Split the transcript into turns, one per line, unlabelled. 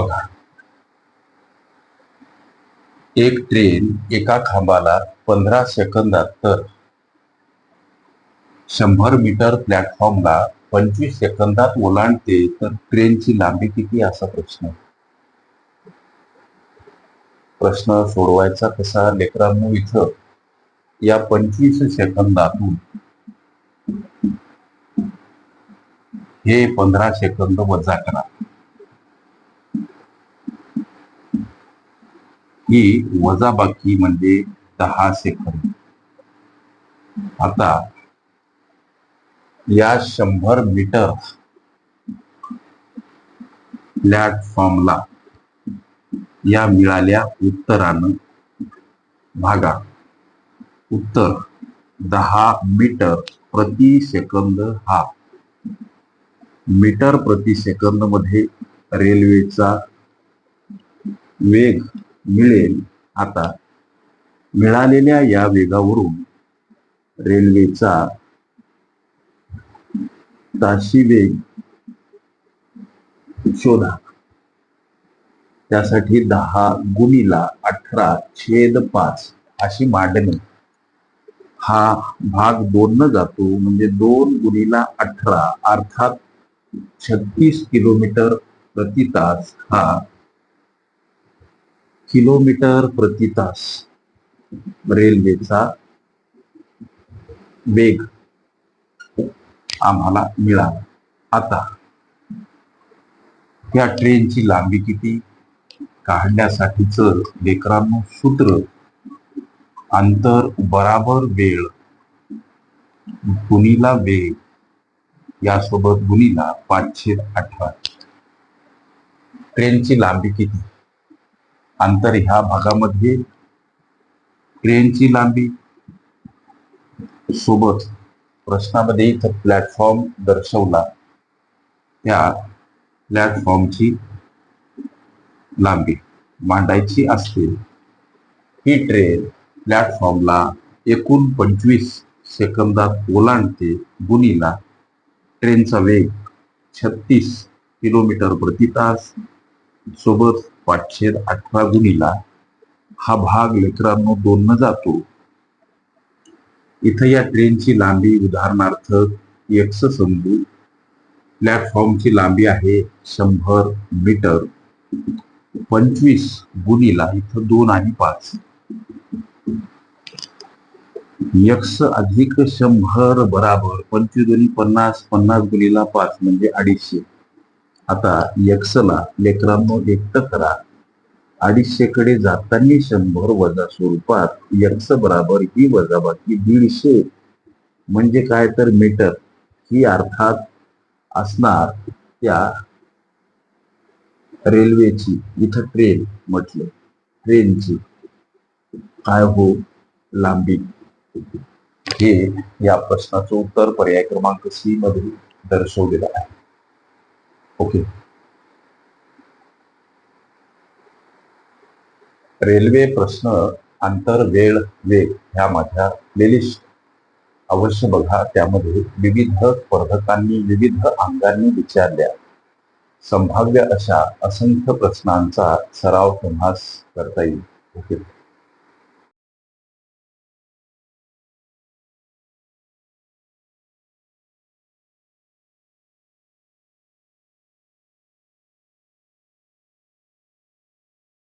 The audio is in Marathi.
बघा. एक ट्रेन एका खांबाला पंधरा सेकंदात तर. शंभर मीटर प्लॅटफॉर्मला पंचवीस सेकंदात ओलांडते तर ट्रेनची लांबी किती असा प्रश्न. प्रश्न सोडवायचा कसा लेकरांनो इथं? या पंचवीस सेकंदातून. हे पंधरा सेकंद वजा करा. ही वजाबाकी म्हणजे दहा सेकंद. आता या शंभर मीटर प्लॅटफॉर्मला या मिळाल्या उत्तरानं भागा. उत्तर दहा मीटर प्रति सेकंद हा. मीटर प्रति सेकंदमध्ये रेल्वेचा वेग मिळेल. आता मिळालेल्या या वेगावरून रेल्वेचा ताशी वेग शोधा. त्यासाठी दहा गुणीला अठरा छेद पाच अशी मांडणी. हा भाग दोन न जातो म्हणजे दोन गुणीला अठरा अर्थात छत्तीस किलोमीटर प्रति तास हा किलोमीटर प्रति तास रेल्वेचा वेग आम्हाला मिळाला. आता या ट्रेनची लांबी किती? काढण्यासाठीच लेकरांनो सूत्र अंतर बराबर वेळ गुणीला वेग यासोबत गुणीला पाचशे अठरा. ट्रेनची लांबी किती? अंतर ह्या भागामध्ये ट्रेनची लांबी सोबत प्रश्नामध्ये इथं प्लॅटफॉर्म दर्शवला. त्या प्लॅटफॉर्मची लांबी मांडायची असते ही ट्रेन प्लॅटफॉर्मला एकूण पंचवीस सेकंदात ओलांडते. गुणीला ट्रेनचा वेग छत्तीस किलोमीटर प्रति तास सोबत पाचशे अठरा गुणीला हा भाग लेकरांनो दोन न जातो. इथं या ट्रेनची लांबी उदाहरणार्थ एक्स समजू. प्लॅटफॉर्मची लांबी आहे शंभर मीटर. पंचवीस गुणीला इथं दोन आणि पाच. यक्ष अधिक शंभर बराबर पंचवीस गुणी पन्नास पन्नास गुणीला पाच म्हणजे अडीचशे. आता यक्सला लेकरांनो एकट करा. अडीचशे कडे जाताना शंभर वजा स्वरूपात यक्स बराबर ही वजाबाकी दीडशे. म्हणजे काय तर मीटर ही अर्थात असणार त्या रेल्वेची इथं ट्रेन म्हटले. ट्रेनची काय हो? लांबी. हे या प्रश्नाचं उत्तर पर्याय क्रमांक सी मध्ये दर्शवलेलं आहे. ओके. रेल्वे प्रश्न अंतर वेळ वेग ह्या माझ्या प्लेलिस्ट अवश्य बघा त्यामध्ये विविध स्पर्धकांनी विविध अंगांनी विचारल्या. संभाव्य अशा असंख्य प्रश्नांचा सराव तुम्हास करता येईल. ओके.